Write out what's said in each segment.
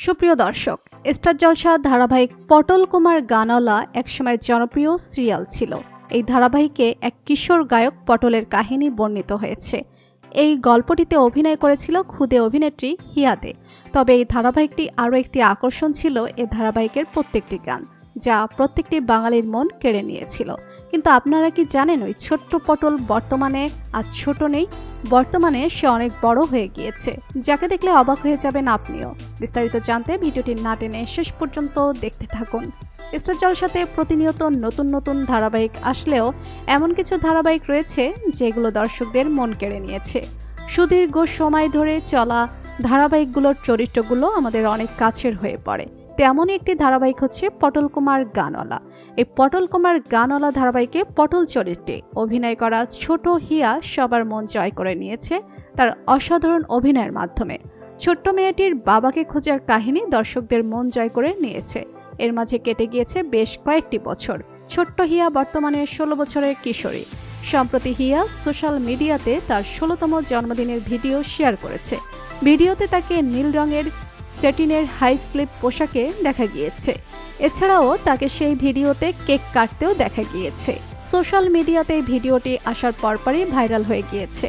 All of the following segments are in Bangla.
সুপ্রিয় দর্শক, স্টার জলসা ধারাবাহিক পটল কুমার গানওয়ালা একসময় জনপ্রিয় সিরিয়াল ছিল। এই ধারাবাহিকে এক কিশোর গায়ক পটলের কাহিনী বর্ণিত হয়েছে। এই গল্পটিতে অভিনয় করেছিল ক্ষুদে অভিনেত্রী হিয়াদে তবে এই ধারাবাহিকটি আরও একটি আকর্ষণ ছিল এ ধারাবাহিকের প্রত্যেকটি গান। যা প্রত্যেকটি বাঙালির মন কেড়ে নিয়েছিল। কিন্তু আপনারা কি জানেন ওই ছোট্ট পটল বর্তমানে আর ছোট নেই? বর্তমানে সে অনেক বড় হয়ে গিয়েছে। যাকে দেখলে অবাক হয়ে যাবেন আপনিও। বিস্তারিত জানতে ভিডিওটি না টেনে শেষ পর্যন্ত দেখতে থাকুন। স্টার জলসাতে প্রতিনিয়ত নতুন নতুন ধারাবাহিক আসলেও এমন কিছু ধারাবাহিক রয়েছে যেগুলো দর্শকদের মন কেড়ে নিয়েছে। সুদীর্ঘ সময় ধরে চলা ধারাবাহিকগুলোর চরিত্রগুলো আমাদের অনেক কাছের হয়ে পড়ে। তেমনই একটি ধারাবাহিক হচ্ছে পটল কুমার গানওয়ালা। এই পটল কুমার গানওয়ালা ধারাবাহিকে পটল চরিত্রে অভিনয় করা ছোট হিয়া সবার মন জয় করে নিয়েছে তার অসাধারণ অভিনয়ের মাধ্যমে। ছোট্ট মেয়েটির বাবাকে খোঁজার কাহিনী দর্শকদের মন জয় করে নিয়েছে। এর মাঝে কেটে গিয়েছে বেশ কয়েকটি বছর। ছোট্ট হিয়া বর্তমানে ষোলো বছরের কিশোরী। সম্প্রতি হিয়া সোশ্যাল মিডিয়াতে তার ষোলোতম জন্মদিনের ভিডিও শেয়ার করেছে। ভিডিওতে তাকে নীল রঙের সেটিনের হাই স্লিপ পোশাকে দেখা গিয়েছে। এছাড়াও তাকে সেই ভিডিওতে কেক কাটতেও দেখা গিয়েছে। সোশ্যাল মিডিয়াতে ভিডিওটি আসার পরপরই ভাইরাল হয়ে গিয়েছে।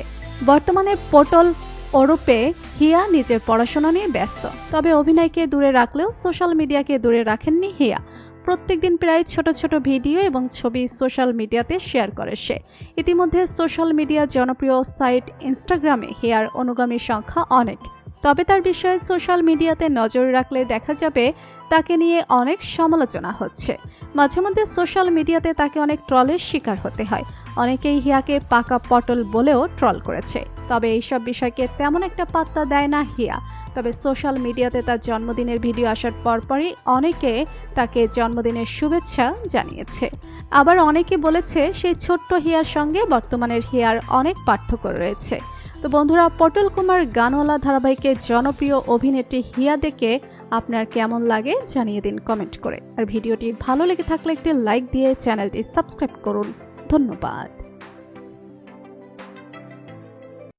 বর্তমানে পটল ওরূপে হিয়া নিজের পড়াশোনা নিয়ে ব্যস্ত। তবে অভিনয়কে দূরে রাখলেও সোশ্যাল মিডিয়াকে দূরে রাখেননি হিয়া। প্রত্যেকদিন প্রায় ছোট ছোট ভিডিও এবং ছবি সোশ্যাল মিডিয়াতে শেয়ার করে সে। ইতিমধ্যে সোশ্যাল মিডিয়া জনপ্রিয় সাইট ইনস্টাগ্রামে হিয়ার অনুগামী সংখ্যা অনেক। তবে তার বিষয়ে সোশ্যাল মিডিয়াতে নজর রাখলে দেখা যাবে তাকে নিয়ে অনেক সমালোচনা হচ্ছে। মাঝে মধ্যে সোশ্যাল মিডিয়াতে তাকে অনেক ট্রলের শিকার হতে হয়। অনেকেই হিয়াকে পাকা পটল বলেও ট্রল করেছে। তবে এইসব বিষয়কে তেমন একটা পাত্তা দেয় না হিয়া। তবে সোশ্যাল মিডিয়াতে তার জন্মদিনের ভিডিও আসার পরপরই অনেকে তাকে জন্মদিনের শুভেচ্ছা জানিয়েছে। আবার অনেকে বলেছে, সেই ছোট্ট হিয়ার সঙ্গে বর্তমানের হিয়ার অনেক পার্থক্য রয়েছে। তো বন্ধুরা, পটল কুমার গানওয়ালা ধারাবাহিকের জনপ্রিয় অভিনেত্রী হিয়া দেখে আপনার কেমন লাগে জানিয়ে দিন কমেন্ট করে। আর ভিডিওটি ভালো লেগে থাকলে একটি লাইক দিয়ে চ্যানেলটি সাবস্ক্রাইব করুন। ধন্যবাদ।